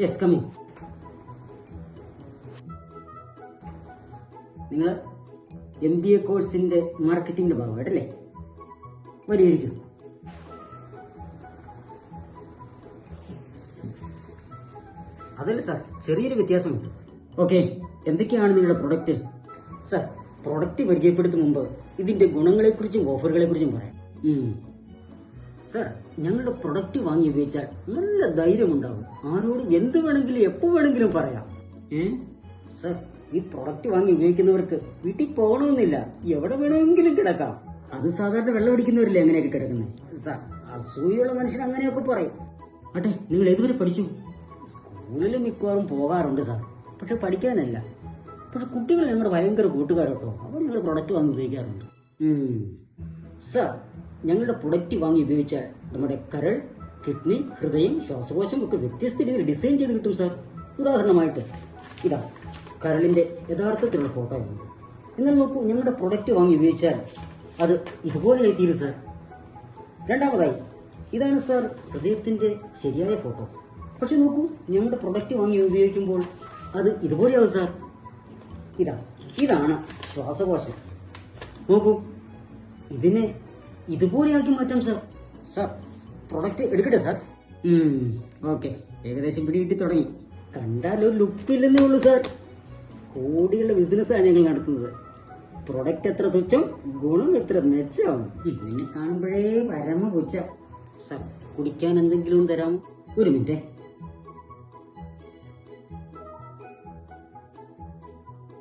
Yes coming നിങ്ങൾ M B A കോഴ്സിന്റെ മാർക്കറ്റിംഗിന്റെ ഭാഗമായിട്ടല്ലേ? വരിയിരിക്കും അതല്ല സാർ ചെറിയൊരു വ്യത്യാസമുണ്ട് ഓക്കെ എന്തൊക്കെയാണ് നിങ്ങളുടെ പ്രൊഡക്റ്റ് സാർ പ്രൊഡക്റ്റ് പരിചയപ്പെടുത്തും മുമ്പ് ഇതിന്റെ ഗുണങ്ങളെക്കുറിച്ചും ഓഫറുകളെക്കുറിച്ചും പറയാം. സാർ ഞങ്ങളുടെ പ്രൊഡക്റ്റ് വാങ്ങി ഉപയോഗിച്ചാൽ നല്ല ധൈര്യമുണ്ടാകും. ആരോടും എന്ത് വേണമെങ്കിലും എപ്പോൾ വേണമെങ്കിലും പറയാം. ഏ? സർ ഈ പ്രൊഡക്റ്റ് വാങ്ങി ഉപയോഗിക്കുന്നവർക്ക് വീട്ടിൽ പോകണമെന്നില്ല. എവിടെ വേണമെങ്കിലും കിടക്കാം. അത് സാധാരണ വെള്ളം അടിക്കുന്നവരല്ലേ അങ്ങനെയൊക്കെ കിടക്കുന്നത് സർ അസൂയുള്ള മനുഷ്യൻ അങ്ങനെയൊക്കെ പറയും. അട്ടെ നിങ്ങൾ ഏതുവരെ പഠിച്ചു? സ്കൂളിൽ മിക്കവാറും പോകാറുണ്ട് സാർ പക്ഷെ പഠിക്കാനല്ല. പക്ഷെ കുട്ടികൾ ഞങ്ങളുടെ ഭയങ്കര കൂട്ടുകാരോട്ടോ. അവർ ഞങ്ങൾ പ്രൊഡക്റ്റ് വാങ്ങി ഉപയോഗിക്കാറുണ്ട്. സാർ ഞങ്ങളുടെ പ്രൊഡക്റ്റ് വാങ്ങി ഉപയോഗിച്ചാൽ നമ്മുടെ കരൾ കിഡ്നി ഹൃദയം ശ്വാസകോശം ഒക്കെ വ്യത്യസ്ത രീതിയിൽ ഡിസൈൻ ചെയ്ത് കിട്ടും സാർ ഉദാഹരണമായിട്ട് ഇതാ കരളിന്റെ യഥാർത്ഥത്തിലുള്ള ഫോട്ടോ ഉണ്ട് എന്നാൽ നോക്കൂ ഞങ്ങളുടെ പ്രൊഡക്റ്റ് വാങ്ങി ഉപയോഗിച്ചാൽ അത് ഇതുപോലെ തീരും സാർ രണ്ടാമതായി ഇതാണ് സാർ ഹൃദയത്തിന്റെ ശരിയായ ഫോട്ടോ പക്ഷെ നോക്കൂ ഞങ്ങളുടെ പ്രൊഡക്റ്റ് വാങ്ങി ഉപയോഗിക്കുമ്പോൾ അത് ഇതുപോലെയാവും സാർ ഇതാ ഇതാണ് ശ്വാസകോശം. നോക്കൂ ഇതിനെ ഇതുപോലെയാക്കി മാറ്റാം സാർ സാർ പ്രൊഡക്റ്റ് എടുക്കട്ടെ സാർ ഓക്കെ ഏകദേശം പിടികിട്ടി തുടങ്ങി. കണ്ടാൽ ഒരു ലുക്കില്ലെന്നേ ഉള്ളൂ സാർ കോടികളുടെ ബിസിനസ്സാണ് ഞങ്ങൾ നടത്തുന്നത്. പ്രൊഡക്റ്റ് എത്ര തുച്ഛം ഗുണം എത്ര മെച്ചമാണ് നിന്നെ കാണുമ്പോഴേ പരമ പുച്ച. സാർ കുടിക്കാൻ എന്തെങ്കിലും തരാം ഒരു മിനിറ്റ്.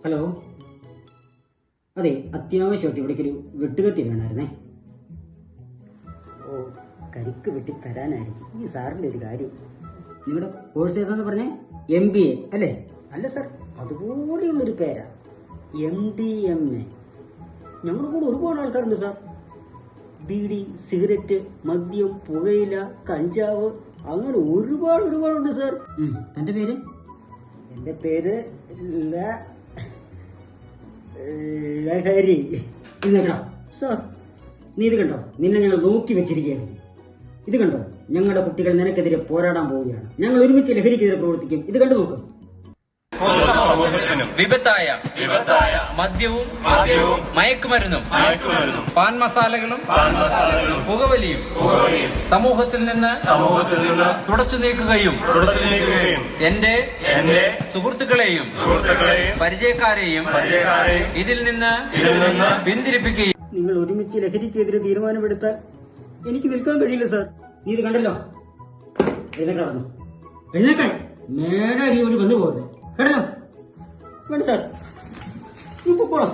ഹലോ അതെ അത്യാവശ്യമായിട്ട് ഇവിടേക്കൊരു വെട്ടുകത്തി വേണമായിരുന്നേ. കരിക്ക് വെട്ടി തരാനായിരിക്കും. ഈ സാറിന്റെ ഒരു കാര്യം. നിങ്ങളുടെ കോഴ്സ് ഏതാന്ന് പറഞ്ഞേ? എം ബി എ അല്ലേ? അല്ല സാർ അതുപോലെയുള്ളൊരു പേരാ. എം ഡി എം എ ഞങ്ങളുടെ കൂടെ ഒരുപാട് ആൾക്കാരുണ്ട് സാർ ബീഡി സിഗരറ്റ് മദ്യം പുകയില കഞ്ചാവ് അങ്ങനെ ഒരുപാട് ഒരുപാടുണ്ട് സാർ തന്റെ പേര്? എന്റെ പേര് ലഹരി. സാർ നീ ഇത് കണ്ടോ? നിന്നെ ഞങ്ങൾ നോക്കി വെച്ചിരിക്കുകയായിരുന്നു ഇത് കണ്ടോ? ഞങ്ങളുടെ കുട്ടികൾ നിനക്കെതിരെ പോരാടാൻ പോവുകയാണ്. ഞങ്ങൾ ഒരുമിച്ച് ലഹരിക്കെതിരെ പ്രവർത്തിക്കും. ഇത് കണ്ടു നോക്ക്. വിപത്തായ വിപത്തായ. മദ്യവും മദ്യവും. മയക്കുമരുന്നും. മയക്കുമരുന്നും. പാൻ മസാലകളും. പുകവലിയും. പുകവലിയും. സമൂഹത്തിൽ നിന്ന് സമൂഹത്തിൽ നിന്ന് തുടച്ചു നീക്കുകയും തുടച്ചു നീക്കുകയും എന്റെ എന്റെ സുഹൃത്തുക്കളെയും സുഹൃത്തുക്കളെയും പരിചയക്കാരെയും പരിചയക്കാരെയും ഇതിൽ നിന്ന് ഇതിൽ നിന്ന് പിന്തിരിപ്പിക്കുകയും നിങ്ങൾ ഒരുമിച്ച് ലഹരിക്കെതിരെ തീരുമാനമെടുത്താൽ എനിക്ക് നിൽക്കാൻ കഴിയില്ല സാർ. നീ ഇത് കണ്ടല്ലോ? എഴുന്നേക്കാൻ നടന്നു എഴുന്നേക്കാൻ നേരെ അരി വന്നു പോകരുത്. കേട്ടല്ലോ? വേണ്ട സാർ. നീ പൊക്കോളാം